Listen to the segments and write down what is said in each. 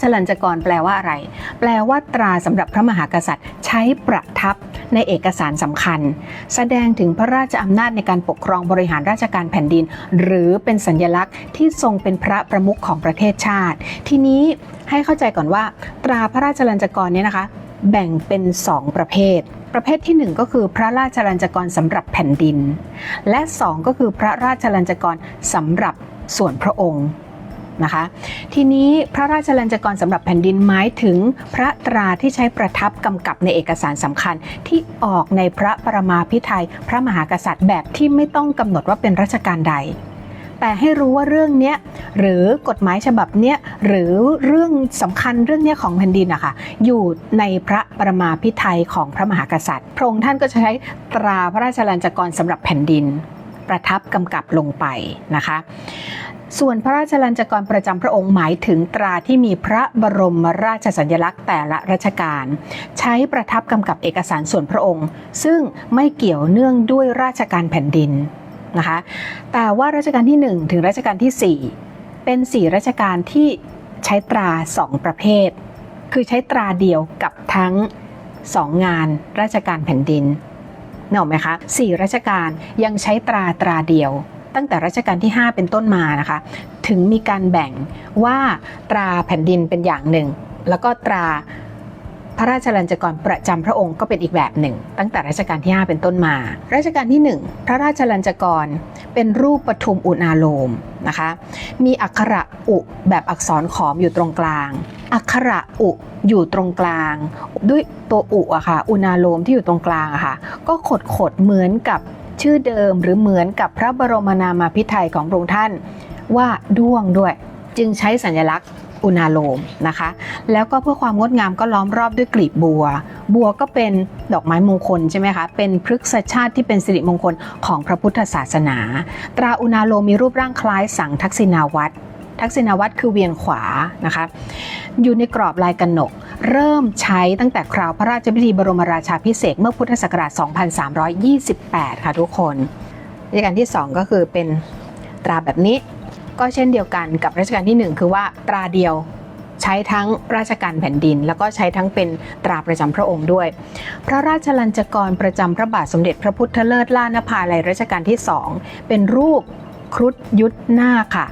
ชลัญจกรแปลว่าอะไร แปลว่าตราสำหรับพระมหากษัตริย์ ใช้ประทับในเอกสารสำคัญ แสดงถึงพระราชอำนาจในการปกครองบริหารราชการแผ่นดิน หรือเป็นสัญลักษณ์ที่ทรงเป็นพระประมุขของประเทศชาติ ทีนี้ให้เข้าใจก่อนว่า ตราพระราชลัญจกรเนี่ยนะคะ แบ่งเป็น 2 ประเภทประเภทที่ 1 ก็คือพระราชลัญจกรสำหรับแผ่นดิน และ 2 ก็คือพระราชลัญจกรสำหรับส่วนพระองค์ นะคะ ทีนี้พระราชลัญจกรสำหรับแผ่นดินหมายถึงพระตราที่ใช้ประทับกำกับในเอกสารสำคัญที่ออกในพระประมาพิไทยพระมหากษัตริย์แบบที่ไม่ต้องกำหนดว่าเป็นรัชกาลใด แต่ให้รู้ว่าเรื่องนี้หรือกฎหมายฉบับเนี้ยหรือเรื่องสำคัญเรื่องเนี้ยของแผ่นดินอะค่ะอยู่ในพระประมาพิไทยของพระมหากษัตริย์ พระองค์ท่านก็จะใช้ตราพระราชลัญจกรสำหรับแผ่นดินประทับกำกับลงไปนะคะ ส่วนพระราชลัญจกรประจำพระองค์หมายถึงตราที่มีพระบรมราชสัญลักษณ์แต่ละรัชกาลใช้ประทับกำกับเอกสารส่วนพระองค์ ซึ่งไม่เกี่ยวเนื่องด้วยราชการแผ่นดินนะคะแต่ว่ารัชกาลที่ 1 ถึงรัชกาลที่ 4 เป็น 4รัชกาลที่ใช้ตรา 2 ประเภท คือใช้ตราเดียวกับทั้ง 2 งานราชการแผ่นดินนึกออกไหมคะสี่รัชกาลยังใช้ตราตราเดียว ตั้งแต่รัชกาลที่ 5 เป็นต้นมานะคะ ถึงมีการแบ่งว่าตราแผ่นดินเป็นอย่างหนึ่ง แล้วก็ตราพระราชลัญจกรประจำพระองค์ก็เป็นอีกแบบหนึ่ง ตั้งแต่รัชกาลที่ 5 เป็นต้นมา รัชกาลที่ 1 พระราชลัญจกรเป็นรูปปทุมอุณาโลมนะคะ มีอักขระอุแบบอักษรขอมอยู่ตรงกลาง อักขระอุอยู่ตรงกลาง ด้วยตัวอุอะค่ะ อุณาโลมที่อยู่ตรงกลางอะค่ะ ก็ขดขดเหมือนกับ ชื่อเดิมหรือเหมือนกับพระบรมนามาพิไทยของพระองค์ท่าน ว่าด้วงด้วย จึงใช้สัญลักษณ์อุณาโลมนะคะ แล้วก็เพื่อความงดงามก็ล้อมรอบด้วยกลีบบัว บัวก็เป็นดอกไม้มงคลใช่ไหมคะ เป็นพฤกษชาติที่เป็นสิริมงคลของพระพุทธศาสนา ตราอุณาโลมมีรูปร่างคล้ายสังทักษิณาวัตร ทักษิณวัตรคือเวียนขวานะคะอยู่ในกรอบลายกนก เริ่มใช้ตั้งแต่คราวพระราชพิธีบรมราชาพิเศษเมื่อพุทธศักราช 2328 ค่ะทุกคนรัชกาลที่ 2 ก็คือเป็นตราแบบนี้ ก็เช่นเดียวกันกับรัชกาลที่ 1 คือว่าตราเดียวใช้ทั้งราชการแผ่นดิน แล้วก็ใช้ทั้งเป็นตราประจำพระองค์ด้วย พระราชลัญจกรประจำพระบาทสมเด็จพระพุทธเลิศล่านภาลัยรัชกาลที่ 2 เป็นรูปครุฑยุทธนาค่ะ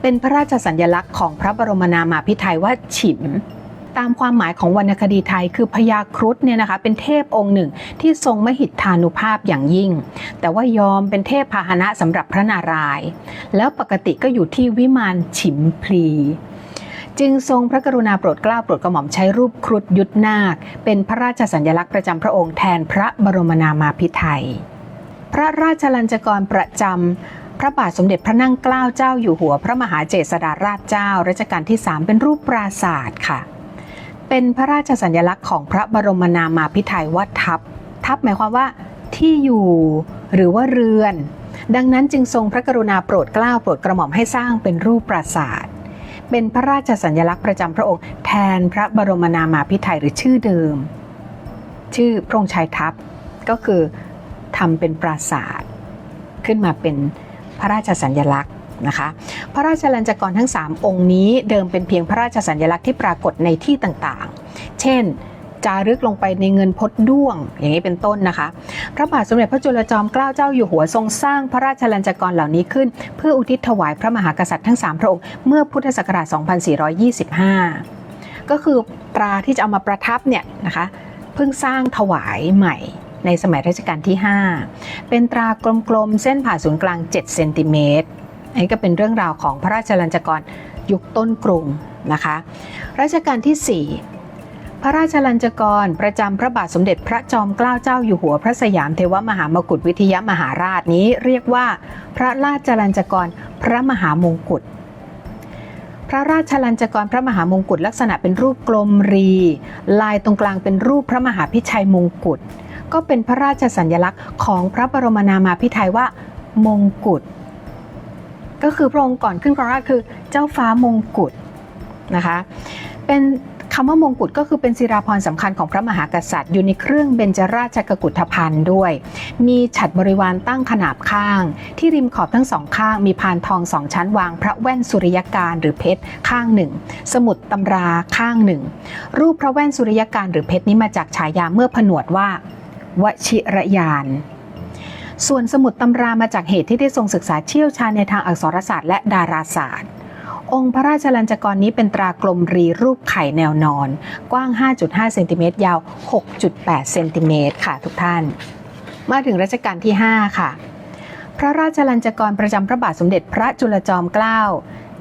เป็นพระราชสัญลักษณ์ของพระบรมนามาพิไทยว่าฉิมตามความหมายของวรรณคดีไทยคือพญาครุฑเนี่ยนะคะเป็นเทพองค์หนึ่งที่ทรงมหิทธานุภาพอย่างยิ่ง แต่ว่ายอมเป็นเทพพาหนะสำหรับพระนารายณ์แล้วปกติก็อยู่ที่วิมานฉิมพลีจึงทรงพระกรุณาโปรดเกล้าโปรดกระหม่อมใช้รูปครุฑยุทธนาค เป็นพระราชสัญลักษณ์ประจำพระองค์แทนพระบรมนามาพิไทยพระราชลัญจกรประจำ พระบาทสมเด็จพระนั่งเกล้าเจ้าอยู่หัวพระมหาเจษฎาราชเจ้ารัชกาลที่ 3 เป็นรูปปราศาสตร์ค่ะ เป็นพระราชสัญลักษณ์ของพระบรมนามาพิไทยว่าทัพ ทัพหมายความว่าที่อยู่หรือว่าเรือน ดังนั้นจึงทรงพระกรุณาโปรดเกล้าโปรดกระหม่อมให้สร้างเป็นรูปปราศาสตร์เป็นพระราชสัญลักษณ์ประจำพระองค์แทนพระบรมนามาพิไทยหรือชื่อเดิม ชื่อพระองค์ชายทัพก็คือทำเป็นปราศาสตร์ขึ้นมาเป็น พระราชสัญลักษณ์นะคะพระราชลัญจกรทั้ง 3 องค์นี้เดิมเป็นเพียงพระราชสัญลักษณ์ที่ปรากฏในที่ต่างๆ เช่น จารึกลงไปในเงินพดด้วง อย่างนี้เป็นต้นนะคะ พระบาทสมเด็จพระจุลจอมเกล้าเจ้าอยู่หัวทรงสร้างพระราชลัญจกรเหล่านี้ขึ้น เพื่ออุทิศถวายพระมหากษัตริย์ทั้ง 3 พระองค์เมื่อพุทธศักราช 2425 ก็คือตราที่จะเอามาประทับเนี่ยนะคะเพิ่งสร้างถวายใหม่ ในสมัยรัชกาลที่ 5 เป็นตรากลมๆ เส้นผ่าศูนย์กลาง 7 เซนติเมตรอันนี้ก็เป็นเรื่องราวของพระราชลัญจกรยุคต้นกรุงนะคะรัชกาลที่ 4 พระราชลัญจกรประจำพระบาทสมเด็จพระจอมเกล้าเจ้าอยู่หัวพระสยามเทวมหามกุฏวิทยมหาราชนี้เรียกว่า พระราชลัญจกรพระมหามงกุฎพระราชลัญจกรพระมหามงกุฎลักษณะเป็นรูปกลมรี ลายตรงกลางเป็นรูปพระมหาพิชัยมงกุฎ ก็เป็นพระราชสัญลักษณ์ของพระบรมนามาพิไทยว่ามงกุฎก็คือพระองค์ก่อนขึ้นครองราชคือเจ้าฟ้ามงกุฎนะคะเป็นคำว่ามงกุฎก็คือเป็นศิราพรณ์สำคัญของพระมหากษัตริย์ อยู่ในเครื่องเบญจราชกกุฏภัณฑ์ด้วย มีฉัดบริวารตั้งขนาบข้าง ที่ริมขอบทั้งสองข้าง มีพานทองสองชั้นวาง พระแว่นสุริยการหรือเพชรข้างหนึ่ง สมุดตำราข้างหนึ่ง รูปพระแว่นสุริยการหรือเพชรนี้มาจากฉายาเมื่อผนวดว่า วชิรยาน ส่วนสมุดตำรามาจากเหตุที่ได้ทรงศึกษาเชี่ยวชาญในทางอักษรศาสตร์และดาราศาสตร์ องค์พระราชลัญจกรนี้เป็นตรากลมรีรูปไข่แนวนอน กว้าง 5.5 เซนติเมตรยาว 6.8 เซนติเมตรค่ะทุกท่าน มาถึงรัชกาลที่ 5 ค่ะ พระราชลัญจกรประจำพระบาทสมเด็จพระจุลจอมเกล้า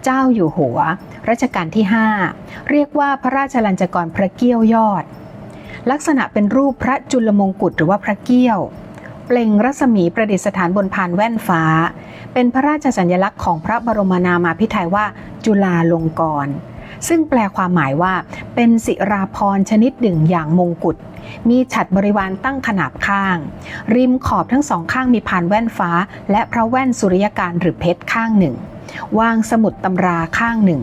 เจ้าอยู่หัว รัชกาลที่ 5 เรียกว่าพระราชลัญจกรพระเกี้ยวยอด ลักษณะเป็นรูปพระจุลมงกุฎหรือว่าพระเกี้ยว เปล่งรัศมีประดิษฐานบนพานแว่นฟ้า เป็นพระราชสัญลักษณ์ของพระบรมนามาพิไทยว่าจุฬาลงกรณ์ซึ่งแปลความหมายว่า เป็นศิราพรชนิดหนึ่งอย่างมงกุฎ มีฉัดบริวารตั้งขนาบข้าง ริมขอบทั้งสองข้างมีพานแว่นฟ้า และพระแว่นสุริยการหรือเพชรข้างหนึ่ง วางสมุดตำราข้างหนึ่ง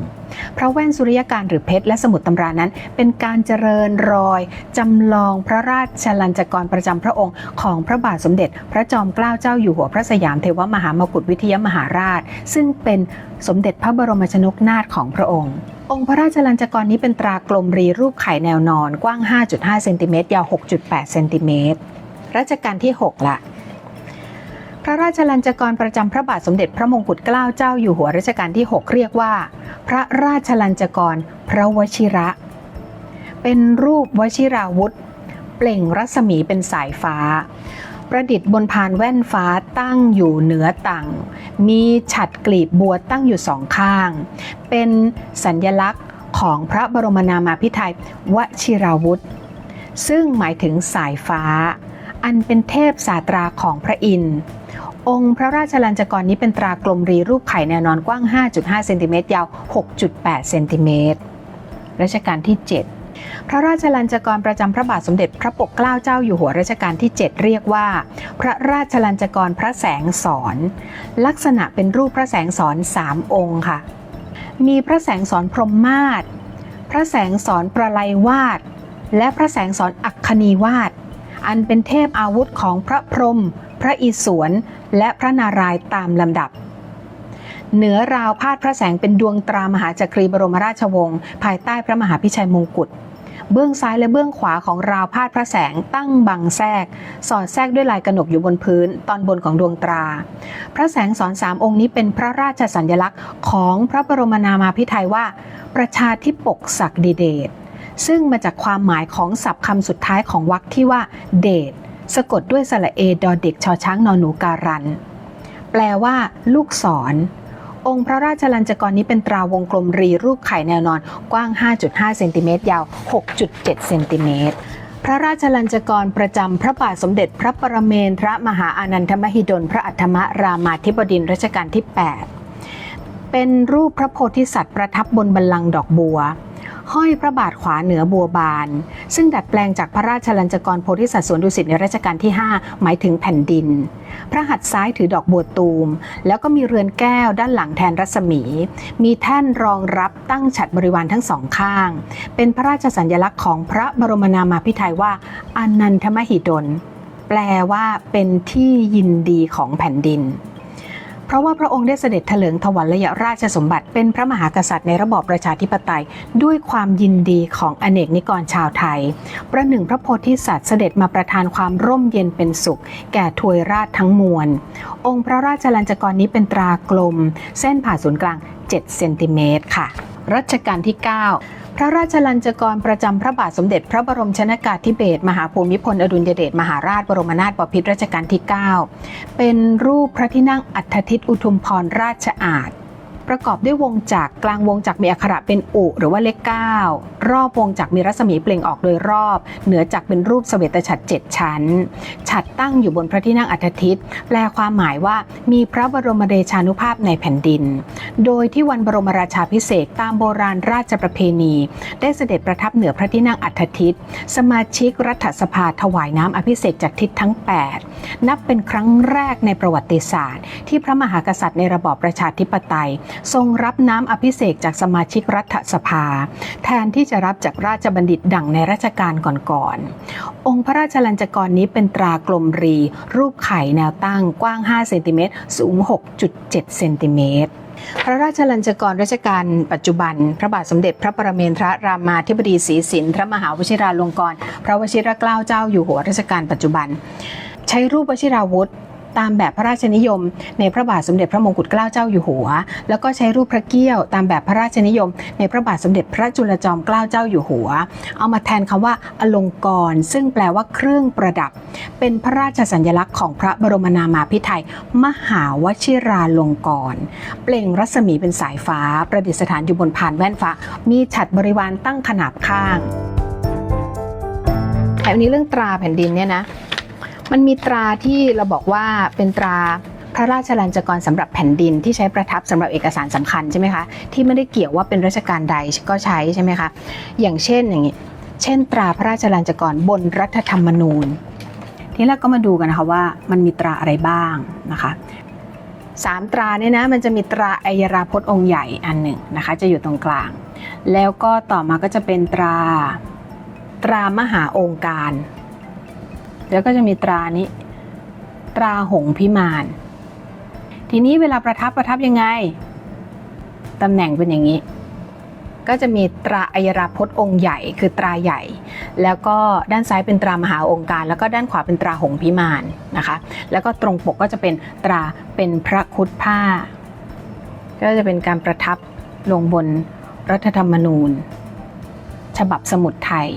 พระแว่นสุริยการหรือเพชรและสมุดตำรานั้น เป็นการเจริญรอยจำลองพระราชลัญจกรประจำพระองค์ของพระบาทสมเด็จ พระจอมเกล้าเจ้าอยู่หัวพระสยามเทวมหามกุฏวิทยมหาราช ซึ่งเป็นสมเด็จพระบรมชนกนาถของพระองค์องค์พระราชลัญจกรนี้เป็นตรากลมรีรูปไข่แนวนอน กว้าง 5.5 เซนติเมตร ยาว 6.8 เซนติเมตร รัชกาลที่ 6 ละ พระราชลัญจกรประจำพระบาทสมเด็จพระมงกุฎเกล้าเจ้าอยู่หัวรัชกาลที่ 6 เรียกว่า พระราชลัญจกร พระวชิระ เป็นรูปวชิราวุธ เปล่งรัศมีเป็นสายฟ้า ประดิษฐ์บนพานแว่นฟ้าตั้งอยู่เหนือตังมีฉัดกลีบบัวตั้งอยู่สองข้าง เป็นสัญญลักษณ์ของพระบรมนามาพิไทยวชิราวุธ ซึ่งหมายถึงสายฟ้าอันเป็นเทพสาตราของพระอินทร์ องค์พระราชลัญจกรนี้เป็นตรากลมรีรูปไข่แนวนอนกว้าง 5.5 เซนติเมตรยาว 6.8 เซนติเมตรรัชกาลที่ 7 พระราชลัญจกรประจำพระบาทสมเด็จพระปกเกล้าเจ้าอยู่หัวรัชกาลที่ 7 เรียกว่า พระราชลัญจกรพระแสงสอน ลักษณะเป็นรูปพระแสงสอน3องค์ค่ะ มีพระแสงสอนพรหมมาศพระแสงสอนประไลวาด และพระแสงสอนอัคคณีวาด อันเป็นเทพอาวุธของพระพรหม ระอิศวรและพระนารายณ์ตามลำดับ เหนือราวพาดพระแสงเป็นดวงตรามหาจักรีบรมราชวงศ์ภายใต้พระมหาพิชัยมงกุฎเบื้องซ้ายและเบื้องขวาของราวพาดพระแสงตั้งบังแทรกสอดแทรกด้วยลายกระหนกอยู่บนพื้น ตอนบนของดวงตรา พระแสงสอนสามองค์นี้เป็นพระราชสัญลักษณ์ของพระบรมนามาพิไทยว่า ประชาธิปกศักดิเดชซึ่งมาจากความหมายของศัพท์คำสุดท้ายของวรรคที่ว่า เดช สะกดด้วยสระเอดอเด็กชอช้างนอนหนูการัน แปลว่า ลูกศร องค์พระราชลัญจกรนี้เป็นตราวงกลมรีรูปไข่แนวนอน กว้าง 5.5 เซนติเมตรยาว 6.7 เซนติเมตรพระราชลัญจกรประจำพระบาทสมเด็จพระปรเมนทรมหาอานันทมหิดล พระอัฏฐมรามาธิบดินรัชกาลที่ 8 เป็นรูปพระโพธิสัตว์ประทับบนบัลลังก์ดอกบัว ห้อยพระบาทขวาเหนือบัวบาน ซึ่งดัดแปลงจากพระราชลัญจกรโพธิสัตว์สวนดุสิตในรัชกาลที่ 5 หมายถึงแผ่นดิน พระหัตถ์ซ้ายถือดอกบัวตูม แล้วก็มีเรือนแก้วด้านหลังแทนรัศมี มีแท่นรองรับตั้งฉัดบริวารทั้งสองข้าง เป็นพระราชสัญลักษณ์ของพระบรมนามาพิไทยว่าอนันทมหิดล แปลว่าเป็นที่ยินดีของแผ่นดิน เพราะว่าพระองค์ได้เสด็จเถลิงถวัลยราชสมบัติ เป็นพระมหากษัตริย์ในระบอบประชาธิปไตย ด้วยความยินดีของอเนกนิกรชาวไทย ประหนึ่งพระโพธิสัตว์เสด็จมาประทานความร่มเย็นเป็นสุข แก่ทวยราชทั้งมวล องค์พระราชลัญจกรนี้เป็นตรากลม เส้นผ่าศูนย์กลาง 7 เซนติเมตรค่ะ รัชกาลที่ 9 พระราชลัญจกรประจำพระบาทสมเด็จพระบรมชนากาธิเบศรมหาภูมิพลอดุลยเดชมหาราชบรมนาถบพิตรรัชกาลที่ 9 เป็นรูปพระที่นั่งอัฐทิตอุทุมพรราชอาณ ประกอบด้วยวงจักรกลางวงจักรมีอักขระเป็นอุ หรือว่าเลข 9 รอบวงจักรมีรัศมีเปล่งออกโดยรอบ เหนือจักรเป็นรูปเสวตฉัตรเจ็ดชั้น ฉัตรตั้งอยู่บนพระที่นั่งอัฐทิตแปลความหมายว่ามีพระบรมเดชานุภาพในแผ่นดิน โดยที่วันบรมราชาพิเศษตามโบราณราชประเพณี ได้เสด็จประทับเหนือพระที่นั่งอัฐทิตสมาชิกรัฐสภาถวายน้ำอภิเษกจากทิศทั้ง 8 นับเป็นครั้งแรกในประวัติศาสตร์ ที่พระมหากษัตริย์ในระบอบประชาธิปไตยทรงรับน้ำอภิเษกจากสมาชิกรัฐสภา แทนที่จะรับจากราชบัณฑิตดั่งในรัชกาลก่อนๆองค์พระราชลัญจกรนี้เป็นตรากลมรี รูปไข่แนวตั้งกว้าง 5 เซนติเมตรสูง 6.7 เซนติเมตรพระราชลัญจกรรัชกาลปัจจุบัน พระบาทสมเด็จพระปรเมนทรรามาธิบดีศรีสินทรมหาวชิราลงกรณ์พระวชิรเกล้าเจ้าอยู่หัวรัชกาลปัจจุบัน ใช้รูปวชิราวุธ ตามแบบพระราชนิยม ในพระบาทสมเด็จพระมงกุฎเกล้าเจ้าอยู่หัว แล้วก็ใช้รูปพระเกี้ยวตามแบบพระราชนิยม ในพระบาทสมเด็จพระจุลจอมเกล้าเจ้าอยู่หัว เอามาแทนคำว่าอลงกร ซึ่งแปลว่าเครื่องประดับ เป็นพระราชสัญลักษณ์ของพระบรมนามาภิไธยมหาวชิราลงกร เปล่งรัศมีเป็นสายฟ้า ประดิษฐานอยู่บนพานแว่นฟ้า มีฉัดบริวารตั้งขนาบข้างแต่วันนี้เรื่องตราแผ่นดินเนี่ยนะ มันมีตราที่เราบอกว่าเป็นตราพระราชลัญจกรสำหรับแผ่นดินที่ใช้ประทับสำหรับเอกสารสำคัญใช่ไหมคะที่ไม่ได้เกี่ยวว่าเป็นราชการใดก็ใช้ใช่ไหมคะอย่างเช่นอย่างนี้เช่น ตราพระราชลัญจกรบนรัฐธรรมนูญ ทีนี้เราก็มาดูกันนะคะว่ามันมีตราอะไรบ้างนะคะสามตราเนี่ยนะมันจะมีตราอัยราพจน์องค์ใหญ่อันหนึ่งนะคะ จะอยู่ตรงกลาง แล้วก็ต่อมาก็จะเป็นตราตรามหาองค์การ แล้วก็จะมีตรานี้ ตราหงพิมาน ทีนี้เวลาประทับประทับยังไง ตำแหน่งเป็นอย่างนี้ ก็จะมีตราอัยราพจน์องค์ใหญ่คือตราใหญ่ แล้วก็ด้านซ้ายเป็นตรามหาองค์การ แล้วก็ด้านขวาเป็นตราหงพิมานนะคะ แล้วก็ตรงปกก็จะเป็นตราเป็นพระคุดผ้า ก็จะเป็นการประทับลงบนรัฐธรรมนูญ ฉบับสมุดไทย